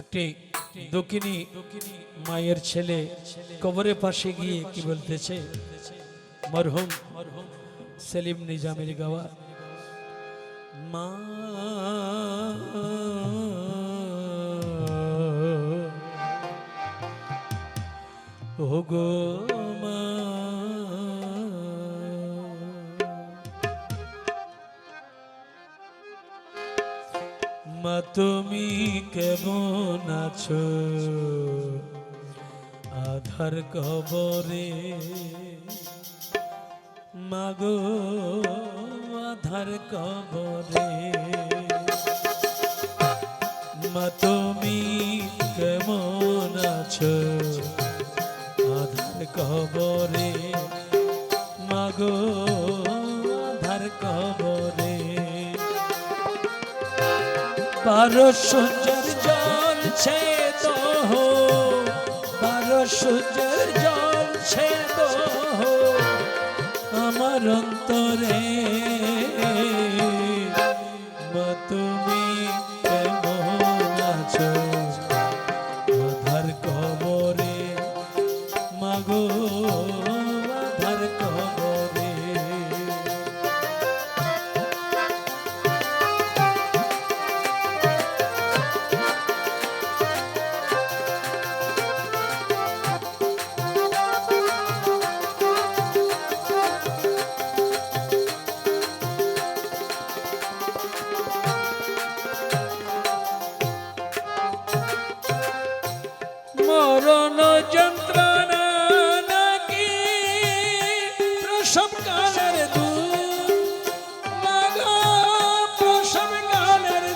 একটি দক্ষিণী মায়ের ছেলে কবরের পাশে গিয়ে কি বলতেছে? মরহুম সেলিম নিজামের গাওয়া। মা ও তুমি কেমন আছো? আধার কবরে মাগো, আধার কবরে মা, তুমি কেমন আছো? আধার কবরে মাগো বারো সূর্যের জল ছেদ বারো সূর্যের জল ছেদ আমার মরণ যন্ত্রণা নাকি? প্রসব কালের প্রসব কালের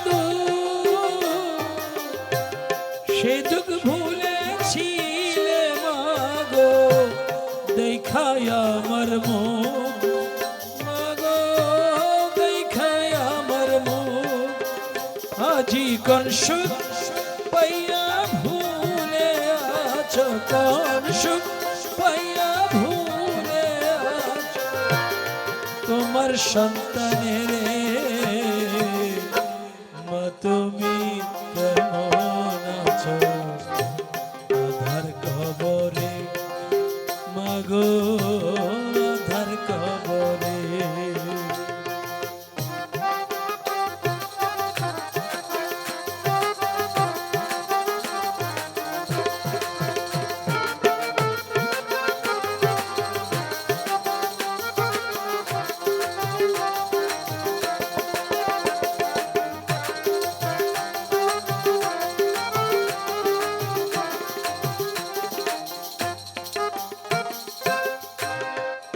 সে দুঃখ ভুলেছিলে মাগো, দেখায় আমার দেখায় আজি কোন পাইয়া কোন সুখ পাইয়া ভুলে তোমার সন্তানের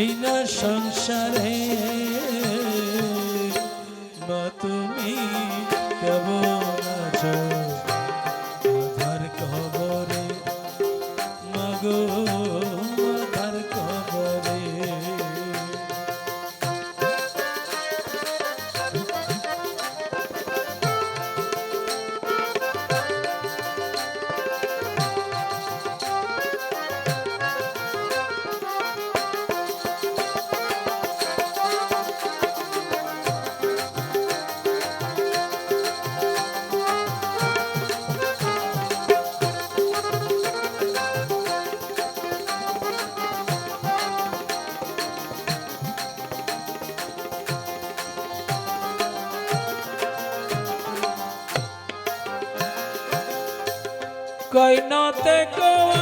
এই না সংসারে। বা তুমি কেমন আছো? আধার খবরে মাগো। কইনতে গো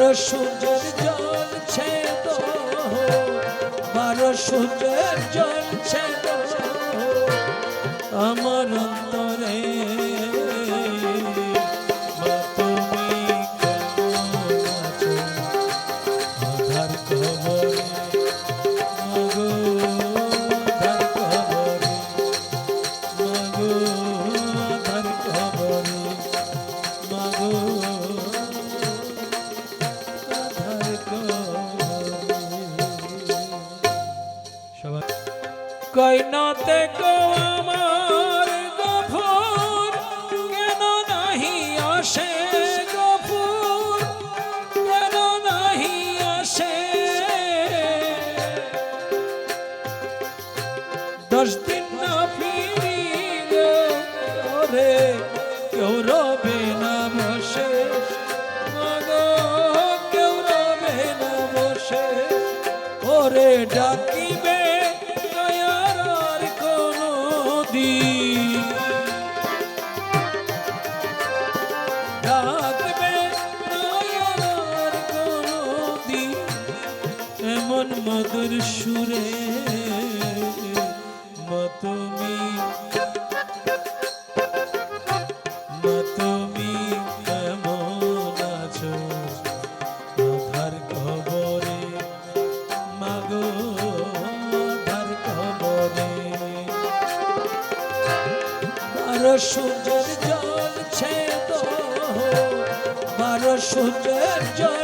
বারো সূর্যের জল ছেদ বারো সূর্যের জল কইনতে কো আমার গফুর, কেন নাহি আসে গফুর? কেন নাহি আসে? দশ দিন না ফিরিলে ওরে কেউ রবে না বসে। কেউ রবে না বসে। ওরে ডাকিবে মধুর সুরে মতমি মতমি কেমন আছো? আধার খবরে, মাগো, আধার খবরে। বারো সূর্যের জল ছেদ সূর্যের জল